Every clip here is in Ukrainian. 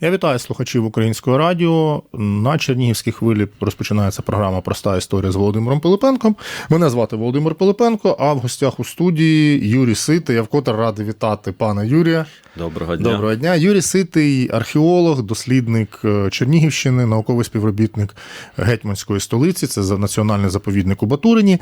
Я вітаю слухачів українського радіо. На Чернігівській хвилі розпочинається програма Проста історія з Володимиром Пилипенком. Мене звати Володимир Пилипенко, а в гостях у студії Юрій Ситий. Я вкотре радий вітати пана Юрія. Доброго дня. Доброго дня. Юрій Ситий, археолог, дослідник е, Чернігівщини, науковий співробітник гетьманської столиці. Це за- національний заповідник у Батурині.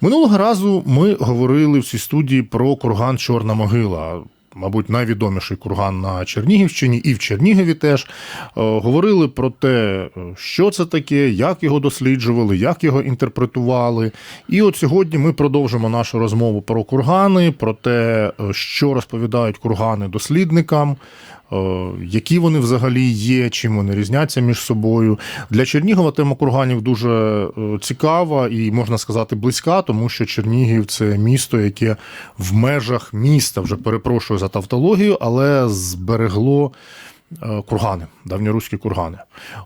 Минулого разу ми говорили в цій студії про курган Чорна могила. Мабуть, найвідоміший курган на Чернігівщині і в Чернігові теж. Е, Говорили про те, е, що це таке, як його досліджували, як його інтерпретували. І от сьогодні ми продовжимо нашу розмову про кургани, про те, е, що розповідають кургани дослідникам, які вони взагалі є, чим вони різняться між собою. Для Чернігова тема курганів дуже е, цікава і можна сказати близька, тому що Чернігів це місто, яке в межах міста вже перепрошую за тавтологію, але зберегло. е, Кургани, давньоруські кургани.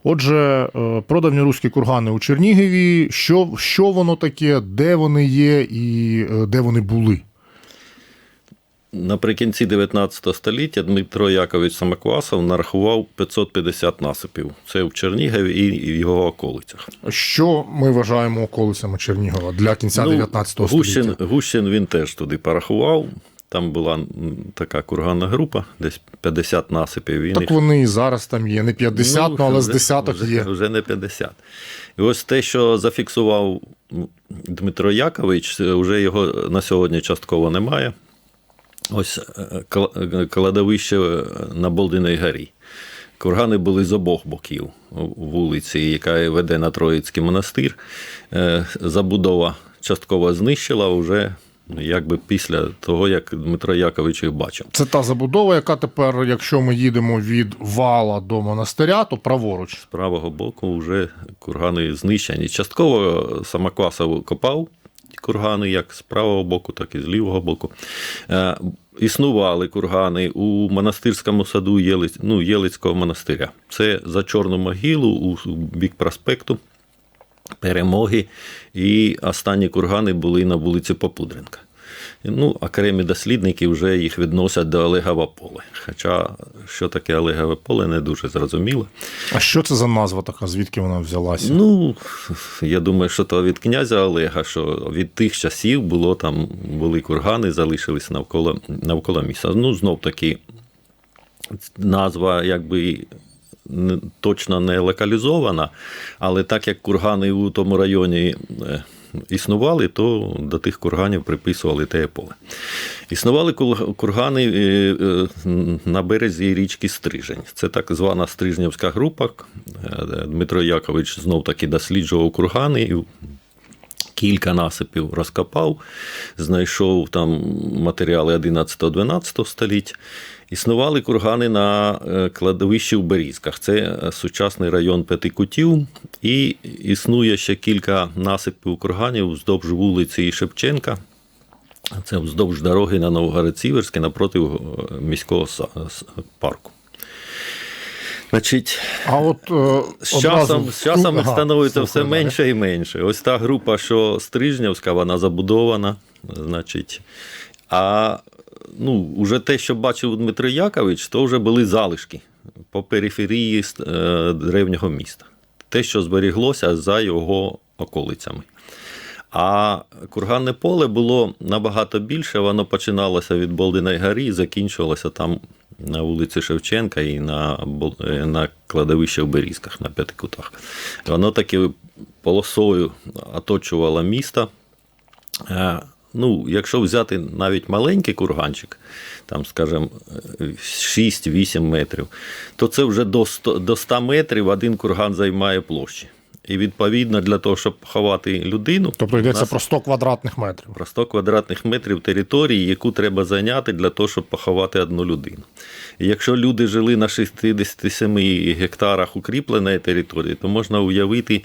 Отже, е, про давньоруські кургани у Чернігові, що, що воно таке, де вони є і е, де вони були. Наприкінці 19 століття Дмитро Якович Самоквасов нарахував 550 насипів. Це в Чернігові і в його околицях. Що ми вважаємо околицями Чернігова для кінця 19 Ну, Гущин, століття? Гущин він теж туди порахував. Там була така курганна група, десь 50 насипів. Він Так їх- вони і зараз там є. Не 50, ну, але з десяток вже, є. Вже не 50. І ось те, що зафіксував Дмитро Якович, вже його на сьогодні частково немає. Ось е, кла- е, кладовище е, на Болдиній горі. Кургани були з обох боків вулиці, яка веде на Троїцький монастир. Е, Забудова частково знищила вже ну, якби після того, як Дмитро Якович їх бачив. Це та забудова, яка тепер, якщо ми їдемо від вала до монастиря, то праворуч. З правого боку вже кургани знищені. Частково Самоквасов копав кургани як з правого боку, так і з лівого боку. Е, Існували кургани у монастирському саду Єлиць, ну, Єлицького монастиря. Це за Чорну могилу у бік проспекту Перемоги. І останні кургани були на вулиці Попудренка. Ну, окремі дослідники вже їх відносять до Олегове поле. Хоча що таке Олегове поле, не дуже зрозуміло. А що це за назва така? Звідки вона взялася? Ну, я думаю, що то від князя Олега, що від тих часів було там були кургани, залишились навколо, навколо міста. Ну, знов таки, назва якби. Точно не локалізована, але так як кургани у тому районі е, існували, то до тих курганів приписували те поле. Існували кургани е, е, на березі річки Стрижень. Це так звана Стрижнівська група. Е, Дмитро Якович знов таки досліджував кургани і кілька насипів розкопав, знайшов там матеріали 11-12 століть. Існували кургани на е, кладовищі в Берізках. Це е, сучасний район П'яти Кутів. І існує ще кілька насипів курганів вздовж вулиці Шевченка. Це вздовж дороги на Новгород-Сіверське напроти е, міського парку. Значить, А от е, з одразу часом, з часом їх Ага, становиться все далі. менше і менше. Ось та група, що Стрижнявська, вона забудована. Значить, а ну, уже те, що бачив Дмитро Якович, то вже були залишки по периферії е, древнього міста. Те, що зберіглося за його околицями. А курганне поле було набагато більше. Воно починалося від Болдиної горі і закінчувалося там на вулиці Шевченка і на, е, на кладовище в Берізках на п'яти кутах. Воно таки полосою оточувало місто. Е, Ну, якщо взяти навіть маленький курганчик, там, скажімо, 6-8 метрів, то це вже до 100 метрів один курган займає площі. І відповідно для того, щоб ховати людину, Тобто йдеться нас про 100 квадратних метрів. про 100 квадратних метрів території, яку треба зайняти для того, щоб поховати одну людину. І якщо люди жили на 67 гектарах укріпленої території, то можна уявити,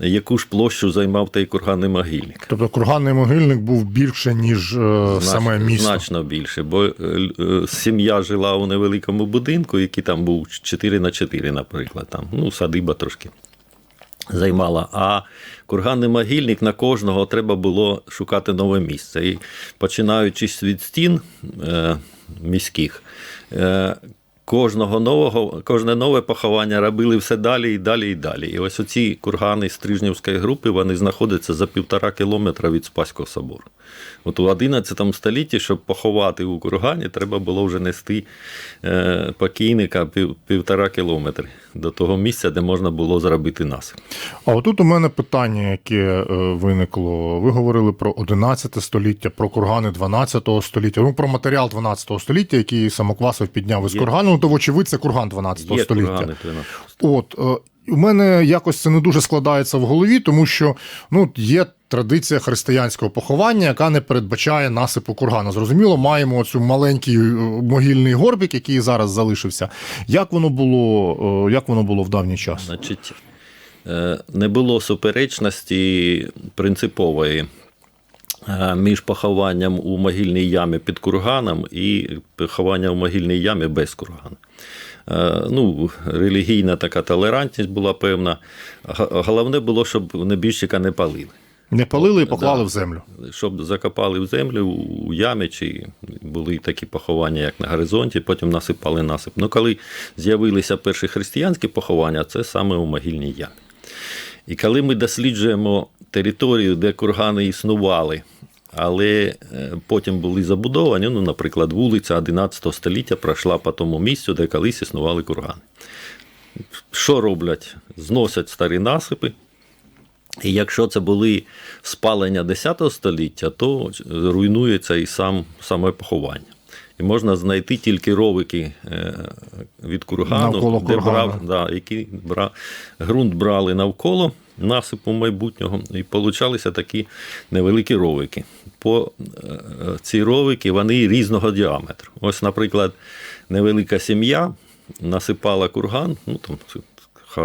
яку ж площу займав той курганний могильник. Тобто курганний могильник був більше, ніж е, саме місто. Значно більше, бо е, е, сім'я жила у невеликому будинку, який там був 4 на 4, наприклад. Там, ну, садиба трошки займала. А курганний могильник на кожного треба було шукати нове місце. І починаючи від стін е, міських, е, кожного нового, кожне нове поховання робили все далі і далі і далі. І ось оці кургани Стрижнівської групи вони знаходяться за півтора кілометра від Спаського собору. От у 11 столітті, щоб поховати у кургані, треба було вже нести е, покійника пів, півтора кілометри до того місця, де можна було зробити насип. А отут у мене питання, яке е, виникло. Ви говорили про 11 століття, про кургани 12 століття. Ну, про матеріал 12 століття, який Самоквасов підняв із Є. кургану. Ну, то, вочевидь, це курган 12 Є століття. кургани 12 От е, у мене якось це не дуже складається в голові, тому що ну є традиція християнського поховання, яка не передбачає насипу кургану. Зрозуміло, маємо цю маленький е, могильний горбик, який зараз залишився. Як воно було, е, як воно було в давній час? Значить, е, не було суперечності принципової між похованням у могильній ямі під курганом і похованням у могильній ямі без кургану. Е, Ну, релігійна така толерантність була певна. Головне було, щоб небіжчика не палили. Не палили і поклали Да. в землю. Щоб закопали в землю у ямі, чи були такі поховання, як на горизонті, потім насипали насип. Ну, коли з'явилися перші християнські поховання, це саме у могильній ямі. І коли ми досліджуємо територію, де кургани існували, але е, потім були забудовані, ну, наприклад, вулиця 11 століття пройшла по тому місцю, де колись існували кургани. Що роблять? Зносять старі насипи, і якщо це були спалення 10 століття, то руйнується і сам, саме поховання. І можна знайти тільки ровики е, від кургану, Навколо де кургана. брав, да, які бра, ґрунт брали навколо насипу майбутнього, і получалися такі невеликі ровики. По е, ці ровики вони різного діаметру. Ось, наприклад, невелика сім'я насипала курган, ну там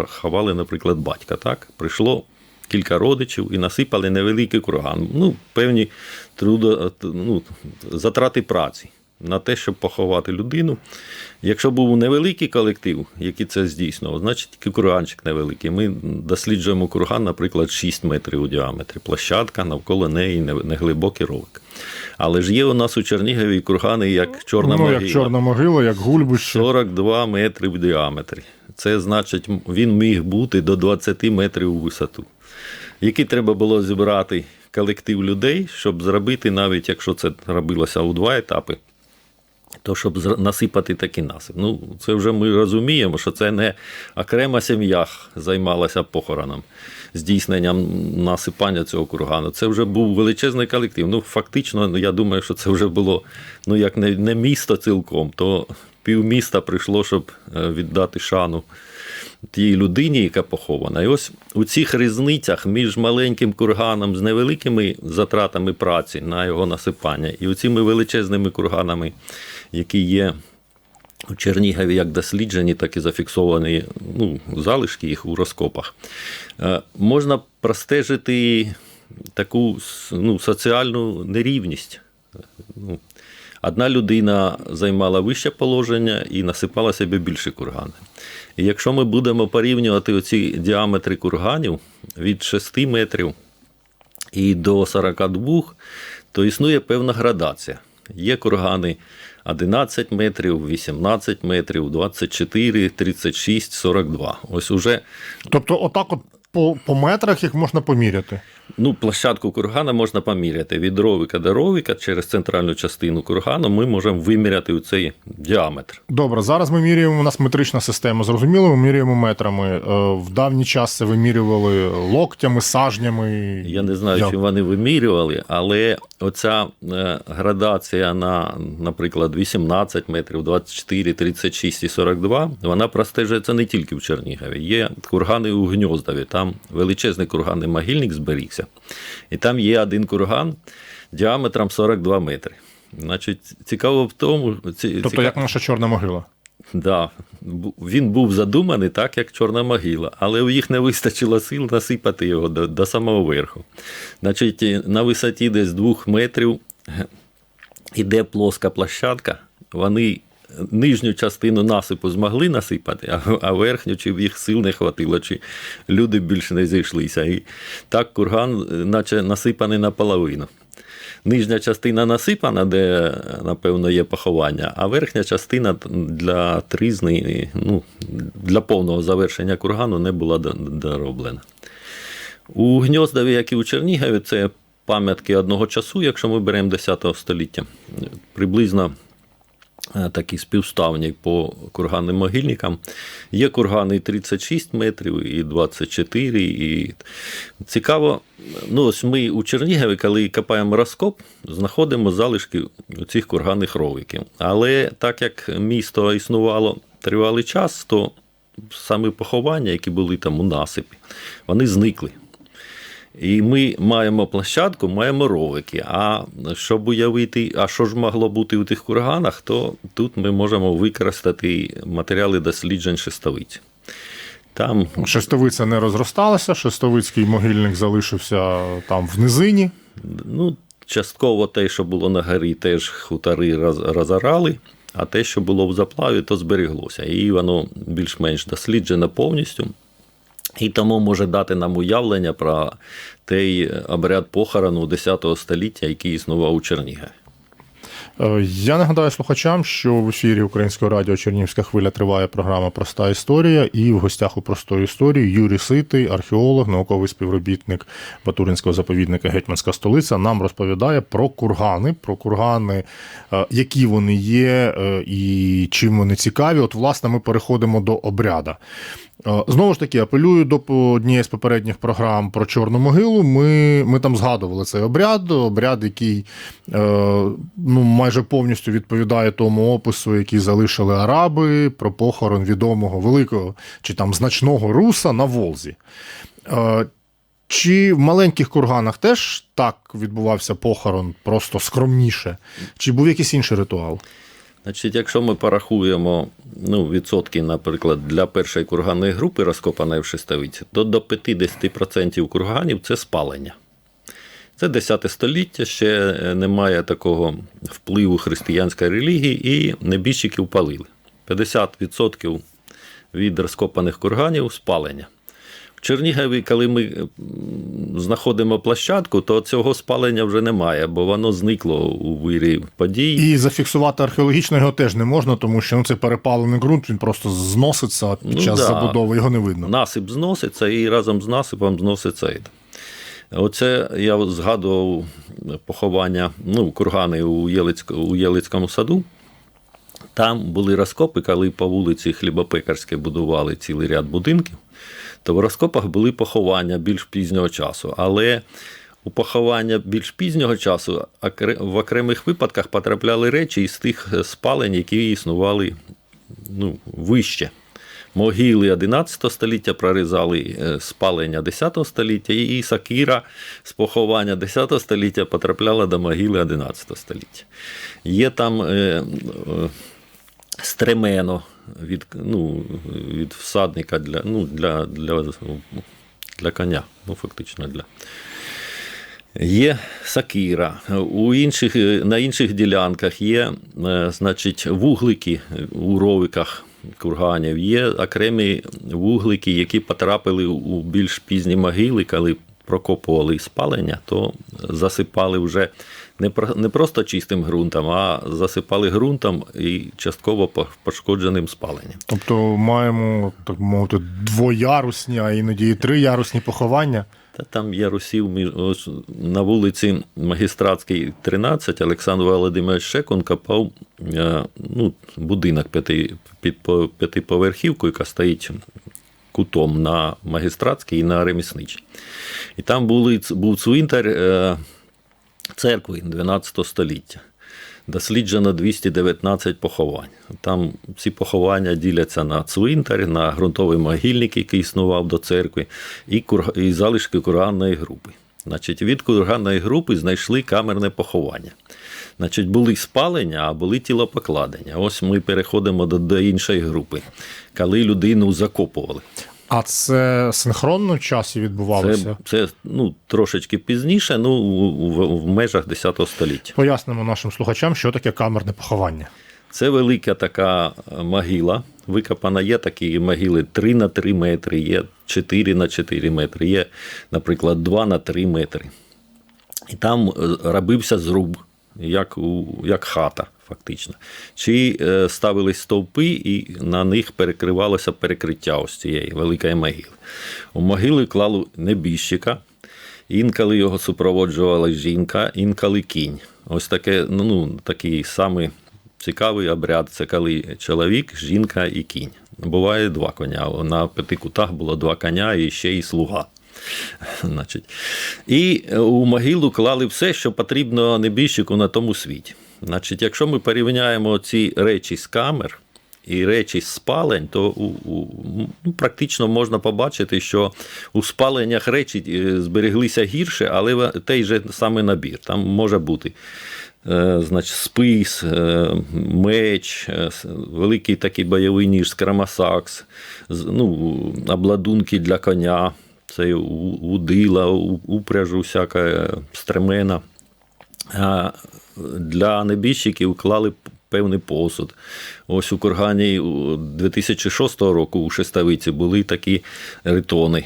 ховали, наприклад, батька. Так? Прийшло кілька родичів і насипали невеликий курган. Ну, певні трудо, ну, затрати праці на те, щоб поховати людину. Якщо був невеликий колектив, який це здійснював, значить тільки курганчик невеликий. Ми досліджуємо курган, наприклад, 6 метрів у діаметрі, площадка, навколо неї не- неглибокий ровик. Але ж є у нас у Чернігові кургани, як Чорна ну, могила. як чорна могила, як гульбище. 42 метри в діаметрі. Це значить, він міг бути до 20 метрів у висоту. Який треба було зібрати колектив людей, щоб зробити, навіть якщо це робилося у два етапи, то щоб насипати такий насип. Ну, це вже ми розуміємо, що це не окрема сім'я займалася похороном, здійсненням насипання цього кургану. Це вже був величезний колектив. Ну, фактично, ну, я думаю, що це вже було ну, як не, не місто цілком, то півміста прийшло, щоб е, віддати шану тій людині, яка похована. І ось у цих різницях між маленьким курганом з невеликими затратами праці на його насипання, і оціми величезними курганами, які є у Чернігові як досліджені, так і зафіксовані ну, залишки їх у розкопах, е, можна простежити таку ну, соціальну нерівність. Ну, Одна людина займала вище положення і насипала собі більше кургани. І якщо ми будемо порівнювати оці діаметри курганів від 6 метрів і до 42, то існує певна градація. Є кургани 11 метрів, 18 метрів, 24, 36, 42. Ось уже Тобто, отак, от по, по метрах їх можна поміряти. Ну, площадку кургана можна поміряти від ровика до ровика через центральну частину кургану. Ми можемо виміряти у цей діаметр. Добре, зараз ми міряємо, у нас метрична система. Зрозуміло, ми міряємо метрами. Е, В давній час це вимірювали локтями, сажнями. Я не знаю, Як? чи вони вимірювали, але оця е, градація на, наприклад, 18 метрів, 24, 36 і 42, вона простежується не тільки в Чернігові. Є кургани у Гньоздові, там величезний курганний могильник зберігся. І там є один курган діаметром 42 метри. Значить, цікаво в тому, ці- Тобто, ціка- як наша чорна могила. Да, він був задуманий так, як чорна могила, але у їх не вистачило сил насипати його до, до самого верху. Значить, на висоті десь двох метрів іде плоска площадка, вони нижню частину насипу змогли насипати, а, верхню, чи в їх сил не хватило, чи люди більше не зійшлися. І так курган, е, наче насипаний наполовину. нижня частина насипана, де, напевно, є поховання, а верхня частина для тризни, ну, для повного завершення кургану не була дороблена. У Гньоздові, як і у Чернігові, це пам'ятки одного часу, якщо ми беремо 10 століття, приблизно е, такі співставні по курганним могильникам. Є кургани і 36 метрів, і 24. І... Цікаво, ну ось ми у Чернігові, коли копаємо розкоп, знаходимо залишки цих курганних ровиків. Але так як місто існувало тривалий час, то саме поховання, які були там у насипі, вони зникли. І ми маємо площадку, маємо ровики. А щоб уявити, а що ж могло бути у тих курганах, то тут ми можемо використати матеріали досліджень шестовиць. Там Шестовиця не розросталася, шестовицький могильник залишився там в низині. ну, частково те, що було на горі, теж хутори розорали, а те, що було в заплаві, то зберіглося. І воно більш-менш досліджено повністю. І тому може дати нам уявлення про той обряд похорону 10 століття, який існував у Чернігові. Е, Я нагадаю слухачам, що в ефірі Українського радіо Чернігівська хвиля триває програма Проста історія. І в гостях у простої історії Юрій Ситий, археолог, науковий співробітник Батуринського заповідника Гетьманська столиця, нам розповідає про кургани, про кургани, е, які вони є е, і чим вони цікаві. От, власне, ми переходимо до обряда. Знову ж таки, апелюю до однієї з попередніх програм про Чорну могилу. Ми, ми там згадували цей обряд, обряд, який е, ну, майже повністю відповідає тому опису, який залишили араби про похорон відомого великого чи там значного руса на Волзі. Е, чи в маленьких курганах теж так відбувався похорон, просто скромніше? Чи був якийсь інший ритуал? Значить, якщо ми порахуємо ну, відсотки, наприклад, для першої курганної групи, розкопаної в Шестовиці, то до 50% курганів це спалення. Це 10 століття, ще немає такого впливу християнської релігії, і небіжчиків палили. 50% від розкопаних курганів спалення. Чернігові, коли ми знаходимо площадку, то цього спалення вже немає, бо воно зникло у вирі подій. І зафіксувати археологічно його теж не можна, тому що ну, це перепалений ґрунт, він просто зноситься під Ну час да. забудови, його не видно. Насип зноситься і разом з насипом зноситься. це. Оце я згадував поховання, ну, кургани у, Єлицьк, у Єлицькому саду. Там були розкопи, коли по вулиці Хлібопекарській будували цілий ряд будинків, то в розкопах були поховання більш пізнього часу. Але у поховання більш пізнього часу в окремих випадках потрапляли речі із тих спалень, які існували ну, вище. Могили 11 століття прорізали е, спалення 10 століття, і сакіра з поховання 10 століття потрапляла до могили 11 століття. Є там е, е, стремено від, ну, від всадника для, ну, для, для, для коня, ну, фактично для. Є сакіра. У інших, на інших ділянках є е, значить, вуглики у ровиках курганів, є окремі вуглики, які потрапили у більш пізні могили, коли прокопували спалення, то засипали вже не, про- не просто чистим ґрунтом, а засипали ґрунтом і частково пошкодженим спаленням. Тобто маємо, так мовити, двоярусні, а іноді і триярусні поховання. Та там є русів між на вулиці Магістратській, 13, Олександр Володимирович Шекун копав е, ну, будинок п'яти, під по- п'ятиповерхівку, яка стоїть кутом на Магістратській і на Ремісничій. І там були, був цвинтар е, церкви 12 століття. Досліджено 219 поховань. Там ці поховання діляться на цвинтар, на ґрунтовий могильник, який існував до церкви, і, кур... і залишки курганної групи. Значить, від курганної групи знайшли камерне поховання. Значить, були спалення, а були тілопокладення. Ось ми переходимо до, до іншої групи, коли людину закопували. А це синхронно в часі відбувалося? Це, це ну, трошечки пізніше, ну, в, в, межах 10 століття. Пояснимо нашим слухачам, що таке камерне поховання. Це велика така могила. Викопана є такі могили 3 на 3 метри, є 4 на 4 метри, є, наприклад, 2 на 3 метри. І там е, робився зруб, як, у, як хата, фактично. Чи е, ставились стовпи, і на них перекривалося перекриття ось цієї великої могили. У могили клали небіжчика, інколи його супроводжувала жінка, інколи кінь. Ось таке, ну, ну, такий самий цікавий обряд це коли чоловік, жінка і кінь. Буває два коня. На п'яти кутах було два коня і ще й слуга. Значить. І е, у могилу клали все, що потрібно небіжчику на тому світі. Значить, якщо ми порівняємо ці речі з камер і речі з спалень, то у, у, ну, практично можна побачити, що у спаленнях речі е, збереглися гірше, але той же самий набір. Там може бути. е, Значить, спис, е, меч, великий такий бойовий ніж скрамасакс, ну, обладунки для коня, це удила, упряжу, всяка стремена. Для небіжчиків клали певний посуд. Ось у Кургані 2006 року у Шестовиці були такі ритони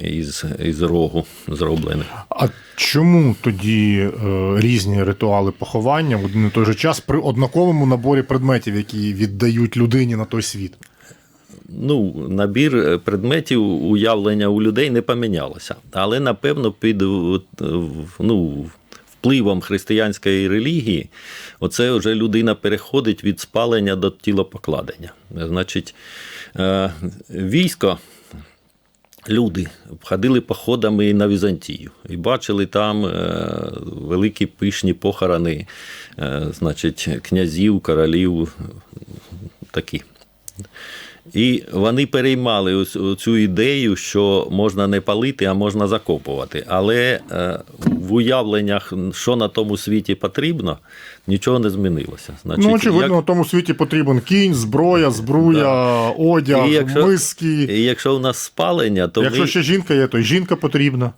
із, із рогу зроблені. А чому тоді е, різні ритуали поховання в один і той же час при однаковому наборі предметів, які віддають людині на той світ? Ну, набір е, предметів уявлення у людей не помінялося. Але, напевно, під ну, впливом християнської релігії, оце вже людина переходить від спалення до тілопокладення. Значить, е, військо. Люди ходили походами на Візантію і бачили там е, великі пишні похорони, е, значить, князів, королів, такі. І вони переймали цю ідею, що можна не палити, а можна закопувати. Але в уявленнях, що на тому світі потрібно, нічого не змінилося. Значить, ну, очевидно, як- на тому світі потрібен кінь, зброя, збруя, одяг, І якщо- миски. І якщо у нас спалення, то Якщо ми ще жінка є, то й жінка потрібна.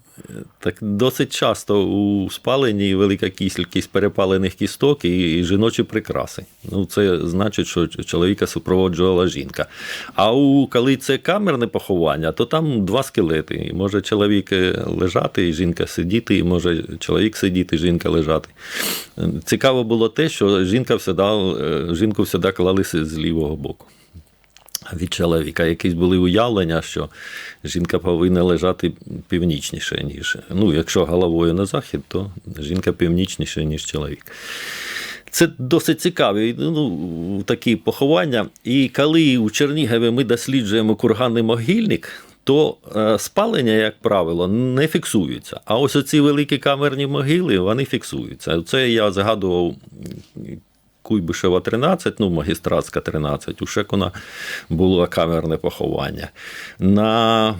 так досить часто у спаленні велика кількість перепалених кісток і, і жіночі прикраси. Ну, це значить, що чоловіка супроводжувала жінка. А у коли це камерне поховання, то там два скелети. Може чоловік е, лежати, і жінка сидіти, і може чоловік сидіти, жінка лежати. Цікаво було те, що жінка всегда, е, жінку завжди клали з лівого боку від чоловіка. Якісь були уявлення, що жінка повинна лежати північніше, ніж. Ну, якщо головою на захід, то жінка північніше, ніж чоловік. Це досить цікаві ну, такі поховання. І коли у Чернігові ми досліджуємо курганний могильник, то е, спалення, як правило, не фіксується. А ось оці великі камерні могили вони фіксуються. Це я згадував Куйбишева 13, ну, магістратська 13, у Шекуна було камерне поховання. На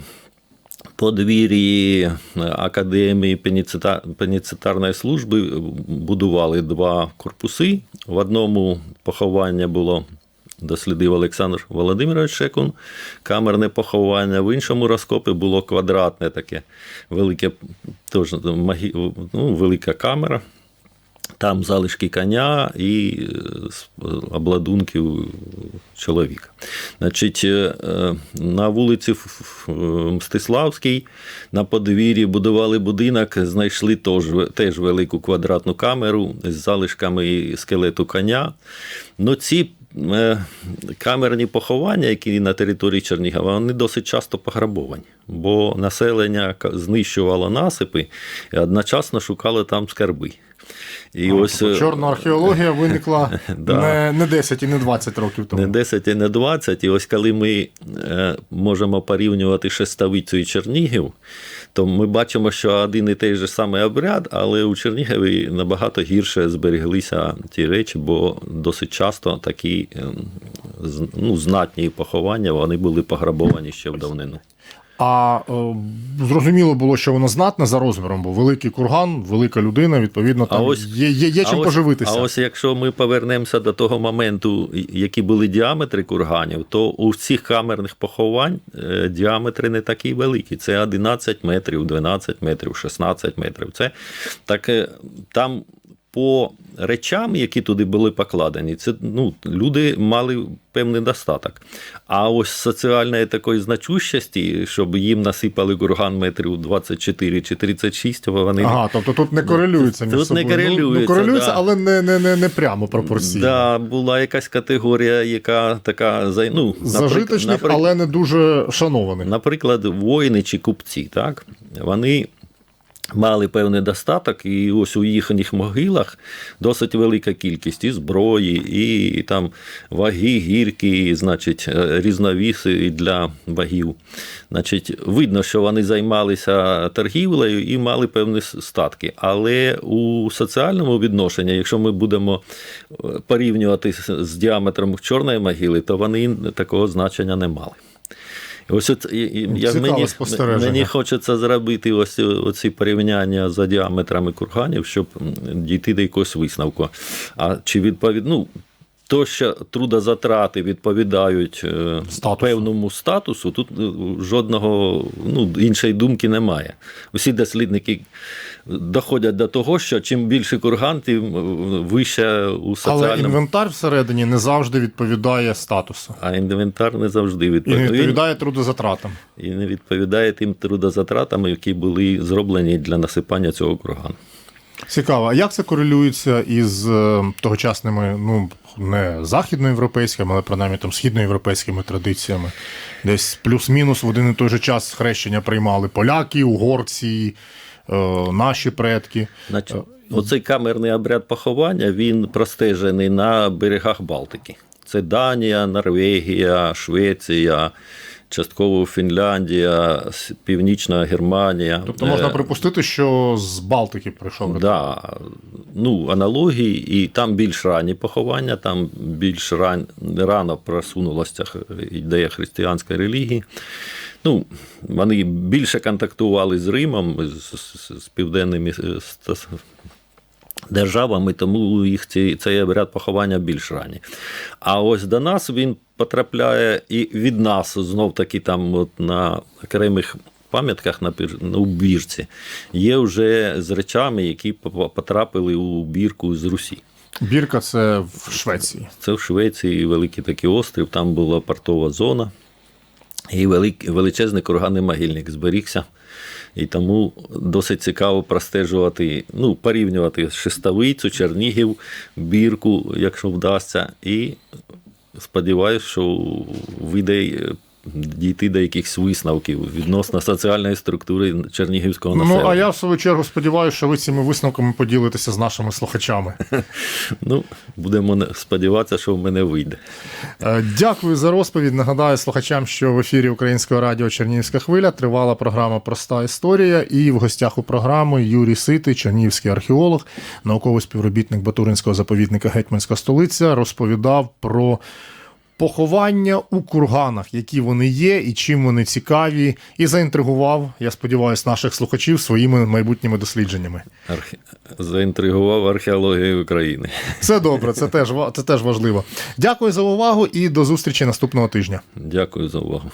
подвір'ї Академії пеніцитарної служби будували два корпуси. В одному поховання було. Дослідив Олександр Володимирович Шекун, камерне поховання. В іншому розкопі було квадратне таке велике, магі- ну, велика камера. Там залишки коня і е, обладунків чоловіка. Значить, е, на вулиці Мстиславській на подвір'ї будували будинок, знайшли теж, теж велику квадратну камеру з залишками скелету коня. Ну, ці камерні поховання, які на території Чернігова, вони досить часто пограбовані, бо населення знищувало насипи і одночасно шукало там скарби. І ось е, Чорна археологія виникла Да. не, не 10 і не 20 років тому. не 10 і не 20. І ось коли ми е, можемо порівнювати Шестовицю і Чернігів, то ми бачимо, що один і той же самий обряд, але у Чернігові набагато гірше збереглися ті речі, бо досить часто такі е, ну, знатні поховання вони були пограбовані ще в давнину. А е, зрозуміло було, що воно знатне за розміром, бо великий курган, велика людина, відповідно, там ось- є, є, є чим ось, поживитися. А ось якщо ми повернемося до того моменту, які були діаметри курганів, то у всіх камерних поховань е, діаметри не такі великі. Це 11 метрів, 12 метрів, 16 метрів. Це так, е, там по речам, які туди були покладені, це ну, люди мали певний достаток. А ось соціальної такої значущості, щоб їм насипали курган метрів 24 чи 36, вони Ага, тобто тут не корелюється між Тут не собою. Ну, корелюється, ну, корелюється, да. але не, не, не, не прямо пропорційно. Да, була якась категорія, яка така ну, Зажиточних, наприк- але не дуже шанованих. Наприклад, воїни чи купці, так? вони мали певний достаток, і ось у їхніх могилах досить велика кількість і зброї, і там ваги, гірки, і, значить, е, різновіси для вагів. Значить, видно, що вони займалися торгівлею і мали певні статки. Але у соціальному відношенні, якщо ми будемо е, порівнювати з діаметром чорної могили, то вони такого значення не мали. Ось от, я, мені, мені хочеться зробити ось оці порівняння за діаметрами курганів, щоб дійти до якогось висновку. А чи відповідь, ну, то, що трудозатрати відповідають е, Статусу. певному статусу, тут е, жодного ну, іншої думки немає. Усі дослідники доходять до того, що чим більше курган, тим е, вище у Але інвентар всередині не завжди відповідає статусу. А інвентар не завжди І не відповідає. відповідає трудозатратам. і не відповідає тим трудозатратам, які були зроблені для насипання цього кургану. Цікаво, а як це корелюється із е, тогочасними, ну не західноєвропейськими, але принаймні там східноєвропейськими традиціями? Десь плюс-мінус в один і той же час хрещення приймали поляки, угорці, е, наші предки. Значить, оцей камерний обряд поховання він простежений на берегах Балтики. Це Данія, Норвегія, Швеція, частково Фінляндія, Північна Германія. Тобто можна Е, припустити, що з Балтики прийшов. Да, ну, аналогії, і там більш ранні поховання, там більш ран, рано просунулася ідея християнської релігії. Ну, вони більше контактували з Римом, з, з, з південними е, стас- державами, тому їх цей, цей обряд поховання більш ранній. А ось до нас він потрапляє і від нас знов таки там от на окремих пам'ятках на бірці є вже з речами, які потрапили у бірку з Русі. Бірка це в Швеції. Це в Швеції великий такий острів, там була портова зона, і величезний курганний могильник зберігся. І тому досить цікаво простежувати, ну, порівнювати Шестовицю, Чернігів, бірку, якщо вдасться. І сподіваюся, що вийде е, дійти до якихось висновків відносно соціальної структури чернігівського населення. Ну а я в свою чергу сподіваюся, що ви цими висновками поділитеся з нашими слухачами. Ну, будемо сподіватися, що в мене вийде. Е, Дякую за розповідь. Нагадаю слухачам, що в ефірі Українського радіо Чернігівська хвиля тривала програма Проста історія. І в гостях у програми Юрій Ситий, чернігівський археолог, науковий співробітник Батуринського заповідника Гетьманська столиця, розповідав про. Поховання у курганах, які вони є і чим вони цікаві, і заінтригував, я сподіваюся, наших слухачів своїми майбутніми дослідженнями. Архе... Заінтригував археологію України. Це добре, це теж це теж важливо. Дякую за увагу і до зустрічі наступного тижня. Дякую за увагу.